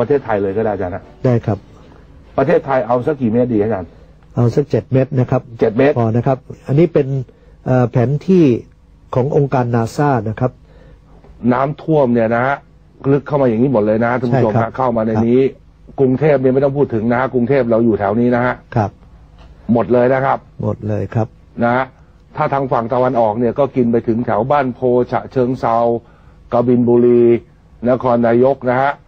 ประเทศไทยเลยก็ได้อาจารย์นะได้ครับ ประเทศไทยเอาสักกี่เมตรดีอาจารย์เอาสักเจ็ดเม็ดนะครับเจ็ดเมตรพอนะครับ อันนี้เป็นเอ่อแผนที่ขององค์การนาซานะครับ น้ำท่วมเนี่ยนะฮะลึกเข้ามาอย่างนี้หมดเลยนะท่านผู้ชมใช่ครัฮะบเข้ามาในนี้ กรุงเทพเนี่ยไม่ต้องพูดถึงนะฮะกรุงเทพเราอยู่แถวนี้นะฮะครับ หมดเลยนะครับ หมดเลยครับนะฮะถ้าทางฝั่งตะวันออกเนี่ยก็กินไปถึงแถวบ้านโพฉะเชิงเซากบินบุรี นครนายกนะฮะครับ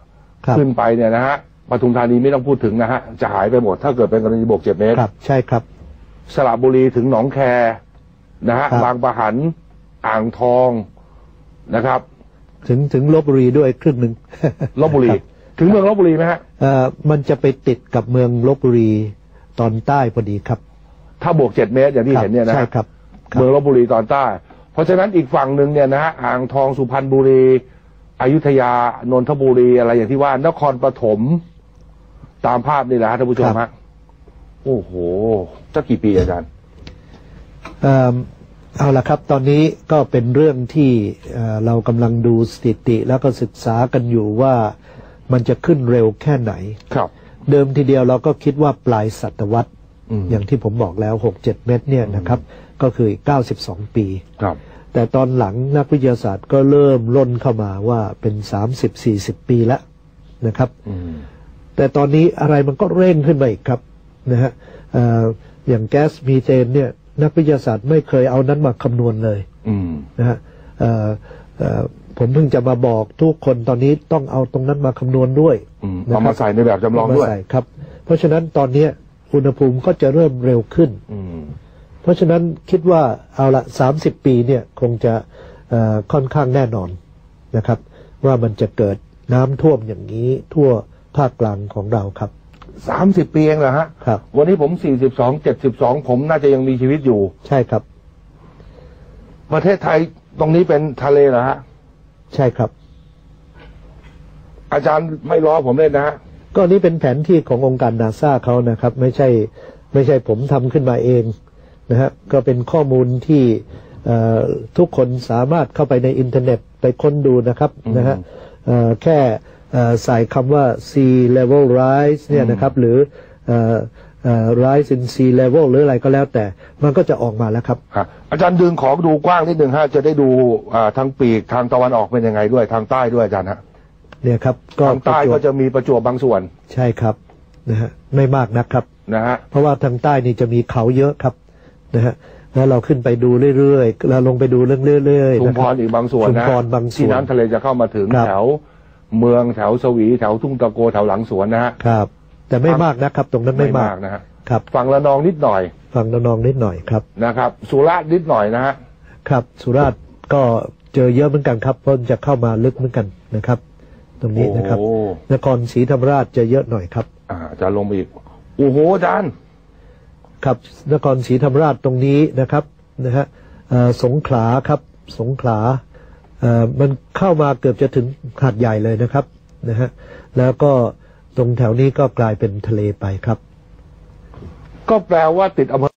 ขึ้นไปเนี่ยนะฮะปทุมธานีไม่ต้องพูดถึงนะฮะจะหายไปหมดถ้าเกิดเป็นกรณีบวกเจ็ดเมตรครับใช่ครับ สระบุรีถึงหนองแคนะฮะครับบางปะหันอ่างทองนะครับ ถึงถึงลบบุรีด้วยครึ่งหนึ่งลบบุรีครับถึงเมืองลบบุรีไหมฮะเอ่อมันจะไปติดกับเมืองลบบุรีตอนใต้พอดีครับ ถ้าบวกเจ็ดเมตรอย่างที่ครับเห็นเนี่ยนะใช่ฮะครับครับ เมืองลบบุรีตอนใต้ เพราะฉะนั้นอีกฝั่งหนึ่งเนี่ยนะฮะอ่างทองสุพรรณบุรี อยุธยานนทบุรีอะไรอย่างที่ว่านครปฐมตามภาพนี่แหละฮะท่านผู้ชมฮะโอ้โหจะกี่ปีอาจารย์เอิ่มเอาละครับ ตอนนี้ก็เป็นเรื่องที่เอ่อเรากำลังดูสถิติ แล้วก็ศึกษากันอยู่ว่ามันจะขึ้นเร็วแค่ไหน ครับ เดิมทีเดียวเราก็คิดว่าปลายศตวรรษอืมอย่างที่ผมบอกแล้ว 6-7 เมตรเนี่ยนะครับ ก็คืออีก92 ปี ครับ แต่ตอนหลังนักวิทยาศาสตร์ก็เริ่มล่นเข้ามาว่าเป็น30-40ปีแล้วนะครับอืมแต่ตอนนี้อะไรมันก็เร่งขึ้นมาอีกครับนะฮะเอ่ออย่างแก๊สมีเทนเนี่ย นักวิทยาศาสตร์ไม่เคยเอานั้นมาคำนวณเลยอืมนะฮะเอ่อเอ่อผมเพิ่งจะมาบอกทุกคนตอนนี้ต้องเอาตรงนั้นมาคำนวณด้วยอืมนะครับเอามาใส่ในแบบจำลองด้วยเามาใส่ครับ เพราะฉะนั้นตอนเนี้ยอุณหภูมิก็จะเริ่มเร็วขึ้นอืม เพราะฉะนั้นคิดว่าเอาละ 30 ปีเนี่ยคงจะเอ่อค่อนข้างแน่นอนนะครับ ว่ามันจะเกิดน้ำท่วมอย่างนี้ทั่วภาคกลางของเราครับสามสิบปีเองเหรอฮะครับ วันนี้ผมสี่สิบสองเจ็ดสิบสองผมน่าจะยังมีชีวิตอยู่ ใช่ครับ ประเทศไทยตรงนี้เป็นทะเลเหรอฮะ ใช่ครับ อาจารย์ไม่ล้อผมเล่นนะฮะก็นี่เป็นแผนที่ขององค์การนาซาเขานะครับ ไม่ใช่ ไม่ใช่ผมทำขึ้นมาเอง นะฮะก็เป็นข้อมูลที่เอ่อทุกคนสามารถเข้าไปในอินเทอร์เน็ตไปค้นดูนะครับนะฮะเอ่อแค่เอ่อใส่คำว่า sea level rise เนี่ยนะครับหรือเอ่อเอ่อ rise in sea level หรืออะไรก็แล้วแต่ มันก็จะออกมาแล้วครับครับอาจารย์ดึงของดูกว้างนิดหนึ่งฮะจะได้ดูอ่าทางปีกทางตะวันออกเป็นยังไงด้วยทางใต้ด้วยอาจารย์ฮะเนี่ยครับก็ทางใต้ประจวก็บจะมีประจวบบางส่วน ใช่ครับนะฮะไม่มากนะครับนะฮะเพราะว่าทางใต้นี่จะมีเขาเยอะครับ นะฮะแล้วเราขึ้นไปดูเรื่อยๆแล้วลงไปดูเรื่อยๆชุมนะพครรับอีกบางส่วนชุมนะพรบางส่วนที่น้ำทะเลจะเข้ามาถึงครับแถวเมืองแถวสวีแถวทุ่งตะโกแถวหลังสวนนะฮะครับ แต่ไม่มากนะครับ ตรงนั้นไม่มากนะฮะครับฝั่งละนองนิดหน่อยฟังน้องๆนิดหน่อยครับนะครับ สุราษฎร์นิดหน่อยนะฮะครับ สุราษฎร์ก็เจอเยอะเหมือนกันครับเพราะจะเข้ามาลึกเหมือนกันนะครับ ตรงนี้นะครับโอ้นครศรีธรรมราชจะเยอะหน่อยครับ อ่าจะลงไปอีกโอ้โหอาจารย์ ครับนครศรีธรรมราชตรงนี้นะครับนะฮะสงขลาครับสงขลาเอ่อมันเข้ามาเกือบจะถึงหาดใหญ่เลยนะครับนะฮะแล้วก็ตรงแถวนี้ก็กลายเป็นทะเลไปครับ ก็แปลว่าติดอำเภอ